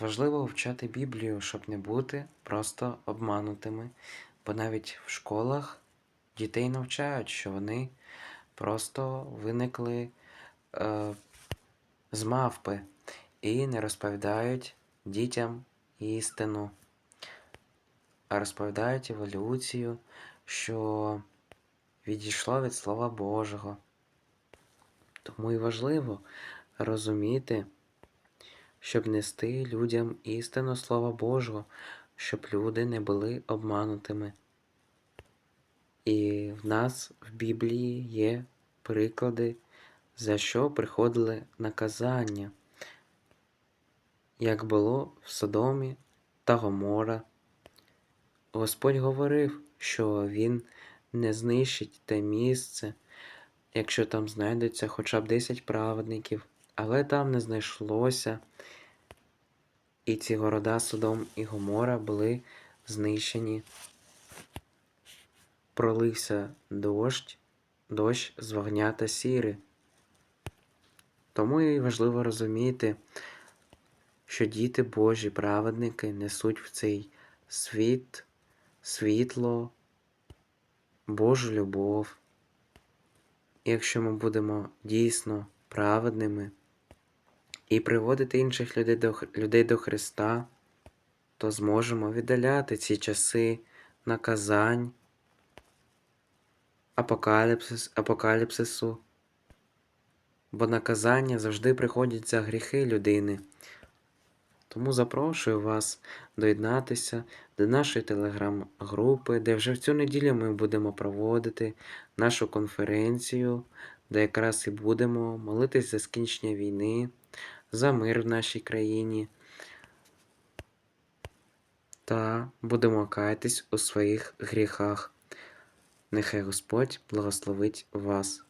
Важливо вивчати Біблію, щоб не бути просто обманутими, бо навіть в школах дітей навчають, що вони просто виникли е, з мавпи і не розповідають дітям істину, а розповідають еволюцію, що відійшло від Слова Божого. Тому і важливо розуміти, щоб нести людям істину Слова Божого, щоб люди не були обманутими. І в нас в Біблії є приклади, за що приходили наказання, як було в Содомі та Гомора. Господь говорив, що Він не знищить те місце, якщо там знайдеться хоча б 10 праведників, але там не знайшлося. І ці города Содом і Гомора були знищені. Пролився дощ, дощ з вогня та сіри. Тому і важливо розуміти, що діти Божі праведники несуть в цей світ світло, Божу любов. І якщо ми будемо дійсно праведними і приводити інших людей до, людей до Христа, то зможемо віддаляти ці часи наказань, апокаліпсис, апокаліпсису, бо наказання завжди приходять за гріхи людини. Тому запрошую вас доєднатися до нашої телеграм-групи, де вже в цю неділю ми будемо проводити нашу конференцію, де якраз і будемо молитись за скінчення війни, за мир в нашій країні та будемо каятись у своїх гріхах. Нехай Господь благословить вас.